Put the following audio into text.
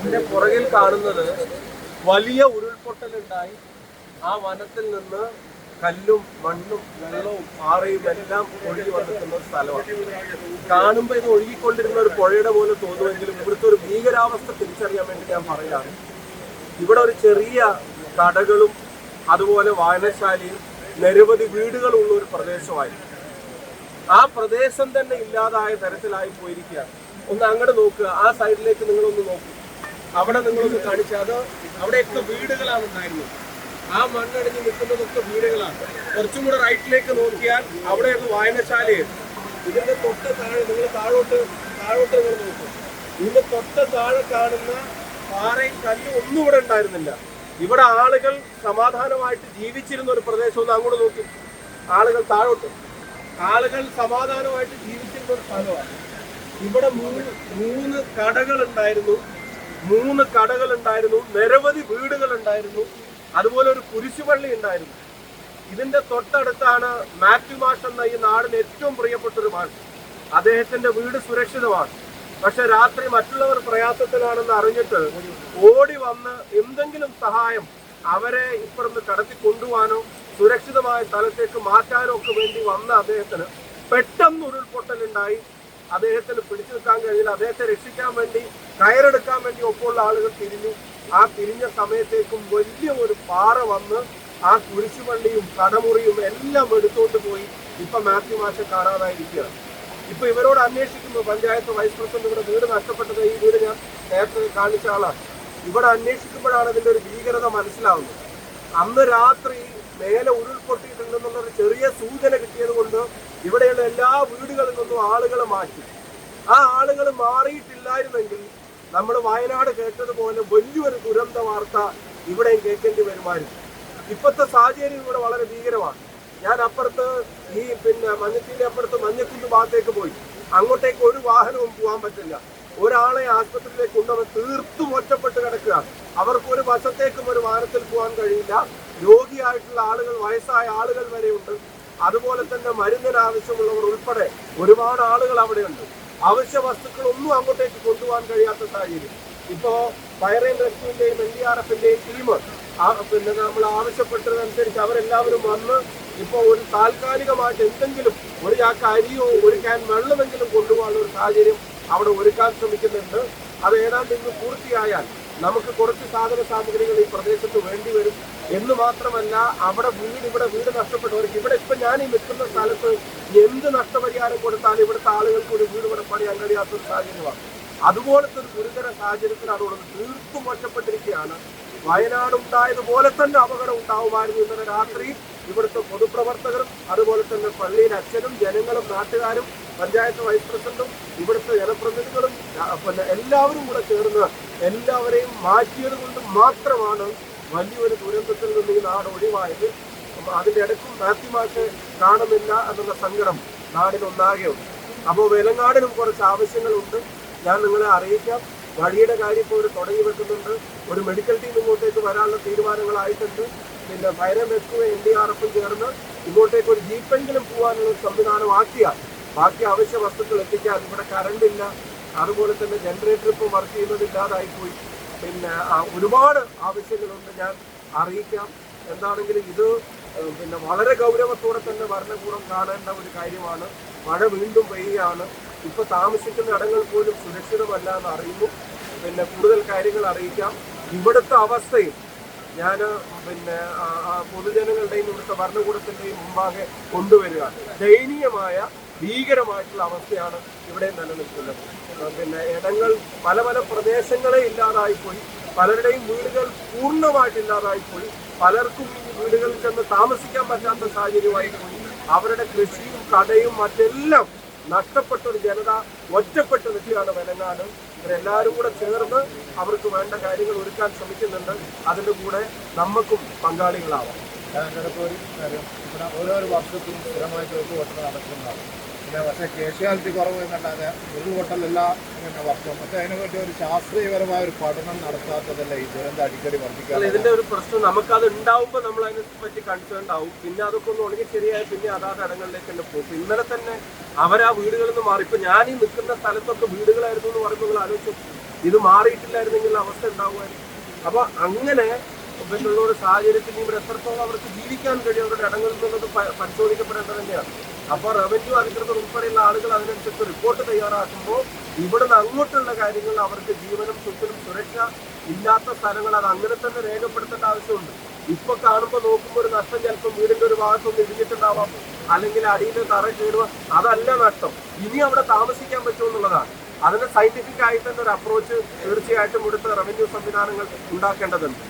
ഇതിന്റെ പുറകിൽ കാണുന്നത് വലിയ ഉരുൾപൊട്ടലുണ്ടായി. ആ വനത്തിൽ നിന്ന് കല്ലും മണ്ണും വെള്ളവും പാറയും എല്ലാം ഒഴുകി വന്നിട്ടുന്ന സ്ഥലമാണ്. കാണുമ്പോൾ ഇത് ഒഴുകിക്കൊണ്ടിരുന്ന ഒരു പുഴയുടെ പോലെ തോന്നുമെങ്കിലും ഇവിടുത്തെ ഒരു ഭീകരാവസ്ഥ തിരിച്ചറിയാൻ വേണ്ടി ഞാൻ പറയുകയാണ്. ഇവിടെ ഒരു ചെറിയ കടകളും അതുപോലെ വായനശാലയും നിരവധി വീടുകളുള്ള ഒരു പ്രദേശമായി. ആ പ്രദേശം തന്നെ ഇല്ലാതായ തരത്തിലായി പോയിരിക്കുകയാണ്. ഒന്ന് അങ്ങോട്ട് നോക്കുക. ആ സൈഡിലേക്ക് നിങ്ങളൊന്ന് നോക്കൂ. അവിടെ നിങ്ങളൊന്ന് കാണിച്ച അത് അവിടെയൊക്കെ വീടുകളാണ് ഉണ്ടായിരുന്നത്. ആ മണ്ണടിഞ്ഞ് നിൽക്കുന്നതൊക്കെ വീടുകളാണ്. കുറച്ചും കൂടെ റൈറ്റിലേക്ക് നോക്കിയാൽ അവിടെയൊക്കെ വായനശാലയുണ്ട്. ഇതിന്റെ തൊട്ട് താഴെ നിങ്ങൾ താഴോട്ട് താഴോട്ട് നിങ്ങൾ നോക്കും. ഇതിന്റെ തൊട്ട് താഴെ കാണുന്ന പാറയും കല്ലും ഒന്നും ഇവിടെ ഉണ്ടായിരുന്നില്ല. ഇവിടെ ആളുകൾ സമാധാനമായിട്ട് ജീവിച്ചിരുന്ന ഒരു പ്രദേശം ഒന്ന് അങ്ങോട്ട് നോക്കി. ആളുകൾ താഴോട്ട്. ആളുകൾ സമാധാനമായിട്ട് ജീവിച്ചിരുന്ന ഒരു സ്ഥലമാണ്. ഇവിടെ മൂന്ന് മൂന്ന് കടകൾ ഉണ്ടായിരുന്നു. മൂന്ന് കടകൾ ഉണ്ടായിരുന്നു നിരവധി വീടുകൾ ഉണ്ടായിരുന്നു അതുപോലെ ഒരു കുരിശുപള്ളി ഉണ്ടായിരുന്നു. ഇതിന്റെ തൊട്ടടുത്താണ് മാത്യു മാഷ് എന്ന ഈ നാടിന് ഏറ്റവും പ്രിയപ്പെട്ട ഒരു മാഷ്. അദ്ദേഹത്തിന്റെ വീട് സുരക്ഷിതമാണ്. പക്ഷെ രാത്രി മറ്റുള്ളവർ പ്രയാസത്തിലാണെന്ന് അറിഞ്ഞിട്ട് ഓടി വന്ന് എന്തെങ്കിലും സഹായം അവരെ ഇപ്പുറത്ത് കടത്തി കൊണ്ടുപോകാനോ സുരക്ഷിതമായ സ്ഥലത്തേക്ക് മാറ്റാനോ ഒക്കെ വേണ്ടി വന്ന അദ്ദേഹത്തിന് പെട്ടെന്ന് ഉരുൾപൊട്ടലുണ്ടായി. അദ്ദേഹത്തിന് പിടിച്ചു നിൽക്കാൻ കഴിയില്ല. അദ്ദേഹത്തെ രക്ഷിക്കാൻ വേണ്ടി കയറെടുക്കാൻ വേണ്ടി ഒപ്പമുള്ള ആളുകൾ തിരിഞ്ഞു. ആ തിരിഞ്ഞ സമയത്തേക്കും വലിയ ഒരു പാറ വന്ന് ആ കുരിശുപള്ളിയും കടമുറിയും എല്ലാം എടുത്തുകൊണ്ട് പോയി ഇപ്പൊ മാത്യു മാഷ കാണാതായിരിക്കുകയാണ്. ഇപ്പൊ ഇവരോട് അന്വേഷിക്കുന്നു പഞ്ചായത്ത് വൈസ് പ്രസിഡന്റ് ഇവിടെ വീട് നഷ്ടപ്പെട്ടത് ഈ വീട് ഞാൻ നേരത്തെ കാണിച്ച ആളാണ്. ഇവിടെ അന്വേഷിക്കുമ്പോഴാണ് ഇതിന്റെ ഒരു ഭീകരത മനസ്സിലാവുന്നത്. അന്ന് രാത്രി മേലെ ഉരുൾപൊട്ടിയിട്ടുണ്ടെന്നുള്ള ഒരു ചെറിയ സൂചന കിട്ടിയത് കൊണ്ട് ഇവിടെയുള്ള എല്ലാ വീടുകളിൽ നിന്നും ആളുകളെ മാറ്റി. ആ ആളുകൾ മാറിയിട്ടില്ലായിരുന്നെങ്കിൽ നമ്മൾ വയനാട് കേട്ടതുപോലെ വലിയൊരു ദുരന്ത വാർത്ത ഇവിടെയും കേൾക്കേണ്ടി വരുമായിരുന്നു. ഇപ്പോഴത്തെ സാഹചര്യം ഇവിടെ വളരെ ഭീകരമാണ്. ഞാൻ അപ്പുറത്ത് ഈ പിന്നെ മഞ്ഞത്തിന്റെ അപ്പുറത്ത് മഞ്ഞക്കുന്ന് ഭാഗത്തേക്ക് പോയി. അങ്ങോട്ടേക്ക് ഒരു വാഹനവും പോകാൻ പറ്റില്ല. ഒരാളെ ആശുപത്രിയിലേക്ക് കൊണ്ടുവന്ന് തീർത്തും ഒറ്റപ്പെട്ട് കിടക്കുക അവർക്ക് ഒരു വശത്തേക്കും ഒരു വാഹനത്തിൽ പോകാൻ കഴിയില്ല. രോഗിയായിട്ടുള്ള ആളുകൾ വയസ്സായ ആളുകൾ വരെയുണ്ട്. അതുപോലെ തന്നെ മരുന്നിന് ആവശ്യമുള്ളവർ ഉൾപ്പെടെ ഒരുപാട് ആളുകൾ അവിടെയുണ്ട്. അവശ്യ വസ്തുക്കളൊന്നും അങ്ങോട്ടേക്ക് കൊണ്ടുപോകാൻ കഴിയാത്ത സാഹചര്യം. ഇപ്പോ ഫയർ ആൻഡ് റെസ്ക്യൂവിന്റെയും എൻ ഡി ആർ എഫിന്റെയും ടീം പിന്നെ നമ്മൾ ആവശ്യപ്പെട്ടതനുസരിച്ച് അവരെല്ലാവരും വന്ന് ഇപ്പൊ ഒരു താൽക്കാലികമായിട്ട് എന്തെങ്കിലും ഒരു ചാക്ക് അരിയോ ഒരു ക്യാൻ വെള്ളമെങ്കിലും കൊണ്ടുപോകാനുള്ള ഒരു സാഹചര്യം അവിടെ ഒരുക്കാൻ ശ്രമിക്കുന്നുണ്ട്. അത് ഏതാണ്ട് ഇന്ന് പൂർത്തിയായാൽ നമുക്ക് കുറച്ച് സാധന സാമഗ്രികൾ ഈ പ്രദേശത്ത് വേണ്ടി വരും. എന്ന് മാത്രമല്ല അവിടെ വീട് ഇവിടെ വീട് നഷ്ടപ്പെട്ടവർക്ക് ഇവിടെ ഇപ്പൊ ഞാൻ ഈ നിൽക്കുന്ന സ്ഥലത്ത് എന്ത് നഷ്ടപരിഹാരം കൊടുത്താലും ഇവിടുത്തെ ആളുകൾക്ക് ഒരു വീട് ഇവിടെ പണിയാൻ കഴിയാത്ത ഒരു സാഹചര്യമാണ്. അതുപോലത്തെ ഒരു ഗുരുതര സാഹചര്യത്തിലാണ് ഉള്ളത് തീർത്തും മോശപ്പെട്ടിരിക്കുകയാണ്. വയനാട് ഉണ്ടായതുപോലെ തന്നെ അപകടം ഉണ്ടാവുമായിരുന്നു ഇന്നലെ രാത്രി. ഇവിടുത്തെ പൊതുപ്രവർത്തകരും അതുപോലെ തന്നെ പള്ളിയിലെ അച്ഛനും ജനങ്ങളും നാട്ടുകാരും പഞ്ചായത്ത് വൈസ് പ്രസിഡന്റും ഇവിടുത്തെ ജനപ്രതിനിധികളും പിന്നെ എല്ലാവരും കൂടെ ചേർന്ന് എല്ലാവരെയും മാറ്റിയത് കൊണ്ട് മാത്രമാണ് വലിയൊരു ദുരന്തത്തിൽ നിന്ന് ഈ നാട് ഒഴിവായത്. അതിന്റെ ഇടയ്ക്കും മാത്യുമാക്ക് കാണുന്നില്ല എന്നുള്ള സങ്കടം നാടിനൊന്നാകെയുണ്ട് അപ്പോൾ വേലങ്ങാടിനും കുറച്ച് ആവശ്യങ്ങളുണ്ട്. ഞാൻ നിങ്ങളെ അറിയിക്കാം. വഴിയുടെ കാര്യം ഇപ്പോൾ ഒരു തുടങ്ങി വെക്കുന്നുണ്ട്. ഒരു മെഡിക്കൽ ടീം ഇങ്ങോട്ടേക്ക് വരാനുള്ള തീരുമാനങ്ങളായിട്ടുണ്ട്. പിന്നെ and rescue N D R എഫും ചേർന്ന് ഇങ്ങോട്ടേക്ക് ഒരു ജീപ്പെങ്കിലും പോകാനുള്ള സംവിധാനം സംവിധാനമാക്കിയാൽ ബാക്കി അവശ്യ വസ്തുക്കൾ എത്തിക്കാൻ ഇവിടെ കറണ്ട് ഇല്ല. അതുപോലെ തന്നെ ജനറേറ്റർ ഇപ്പോൾ വർക്ക് ചെയ്യുന്നതില്ലാതായിപ്പോയി പിന്നെ ഒരുപാട് ആവശ്യങ്ങളുണ്ട്. ഞാൻ അറിയിക്കാം. എന്താണെങ്കിലും ഇത് പിന്നെ വളരെ ഗൗരവത്തോടെ തന്നെ ഭരണകൂടം കാണേണ്ട ഒരു കാര്യമാണ്. മഴ വീണ്ടും പെയ്യാണ് ഇപ്പൊ താമസിക്കുന്ന ഇടങ്ങൾ പോലും സുരക്ഷിതമല്ല എന്ന് അറിയുന്നു. പിന്നെ കൂടുതൽ കാര്യങ്ങൾ അറിയിക്കാം. ഇവിടുത്തെ അവസ്ഥയും ഞാൻ പിന്നെ പൊതുജനങ്ങളുടെയും ഇവിടുത്തെ ഭരണകൂടത്തിന്റെയും മുമ്പാകെ കൊണ്ടുവരിക ദയനീയമായ ഭീകരമായിട്ടുള്ള അവസ്ഥയാണ് ഇവിടെ നിലനിൽക്കുന്നത്. പിന്നെ ഇടങ്ങൾ പല പല പ്രദേശങ്ങളെ ഇല്ലാതായിപ്പോയി. പലരുടെയും വീടുകൾ പൂർണമായിട്ട് ഇല്ലാതായിപ്പോയി. പലർക്കും ഈ വീടുകളിൽ ചെന്ന് താമസിക്കാൻ പറ്റാത്ത സാഹചര്യമായി പോയി അവരുടെ കൃഷിയും കടയും മറ്റെല്ലാം നഷ്ടപ്പെട്ട ഒരു ജനത ഒറ്റപ്പെട്ട് നിൽക്കുകയാണ് വെലങ്ങാട് ഇവരെല്ലാവരും കൂടെ ചേർന്ന് അവർക്ക് വേണ്ട കാര്യങ്ങൾ ഒരുക്കാൻ ശ്രമിക്കുന്നുണ്ട്. അതിന്റെ കൂടെ നമുക്കും പങ്കാളികളാവാം. ഞാനിടയ്ക്ക് ഒരു കാര്യം ഇവിടെ ഓരോരോ വർഷത്തിലും സ്ഥിരമായിട്ട് ഉരുൾപൊട്ടൽ നടക്കുന്നതാണ് പിന്നെ പക്ഷേ കേഷ്വാലിറ്റി കുറവ് എന്നല്ലാതെ ഉരുൾപൊട്ടലല്ല പിന്നെ വർഷം പക്ഷേ അതിനെപ്പറ്റി ഒരു ശാസ്ത്രീയപരമായ ഒരു പഠനം നടത്താത്തതല്ല ഈ ദുരന്തം അടിക്കടി അല്ല ഇതിന്റെ ഒരു പ്രശ്നം നമുക്കത് ഉണ്ടാവുമ്പോൾ നമ്മൾ അതിനെ പറ്റി കൺസേൺ ആവും പിന്നെ അതൊക്കെ ഒന്ന് ഉണങ്ങി ശരിയായി പിന്നെ അതാത് ഇടങ്ങളിലേക്ക് തന്നെ പോകും. ഇന്നലെ തന്നെ അവരാ വീടുകളിൽ നിന്ന് മാറി. ഇപ്പൊ ഞാൻ ഈ നിൽക്കുന്ന സ്ഥലത്തൊക്കെ വീടുകളായിരുന്നു എന്ന് പറയുമ്പോൾ ആലോചിച്ചു. ഇത് മാറിയിട്ടില്ലായിരുന്നെങ്കിൽ അവസ്ഥ ഉണ്ടാവുമായിരുന്നു. അപ്പൊ അങ്ങനെ പിന്നുള്ള ഒരു സാഹചര്യത്തിൽ ഇവിടെ എത്രത്തോളം അവർക്ക് ജീവിക്കാൻ കഴിയും അവരുടെ ഇടങ്ങളിൽ പരിശോധിക്കപ്പെടേണ്ടത് തന്നെയാണ്. അപ്പൊ റവന്യൂ അധികൃതർ ഉൾപ്പെടെയുള്ള ആളുകൾ അതിനനുസരിച്ച് റിപ്പോർട്ട് തയ്യാറാക്കുമ്പോൾ ഇവിടുന്ന് അങ്ങോട്ടുള്ള കാര്യങ്ങൾ അവർക്ക് ജീവനും സ്വത്തിനും സുരക്ഷ ഇല്ലാത്ത സ്ഥലങ്ങൾ അത് അങ്ങനെ തന്നെ രേഖപ്പെടുത്തേണ്ട ആവശ്യമുണ്ട്. ഇപ്പൊ കാണുമ്പോൾ നോക്കുമ്പോൾ ഒരു നഷ്ടം ചിലപ്പോൾ വീടിന്റെ ഒരു ഭാഗത്തൊന്ന് ഇടിഞ്ഞിട്ടുണ്ടാവാം. അല്ലെങ്കിൽ അടിയിൽ തറ കീറുക അതല്ല നഷ്ടം. ഇനി അവിടെ താമസിക്കാൻ പറ്റുമെന്നുള്ളതാണ് അതിന് സയന്റിഫിക് ആയിട്ട് തന്നെ ഒരു അപ്രോച്ച് തീർച്ചയായിട്ടും ഇവിടുത്തെ റവന്യൂ സംവിധാനങ്ങൾ ഉണ്ടാക്കേണ്ടതുണ്ട്.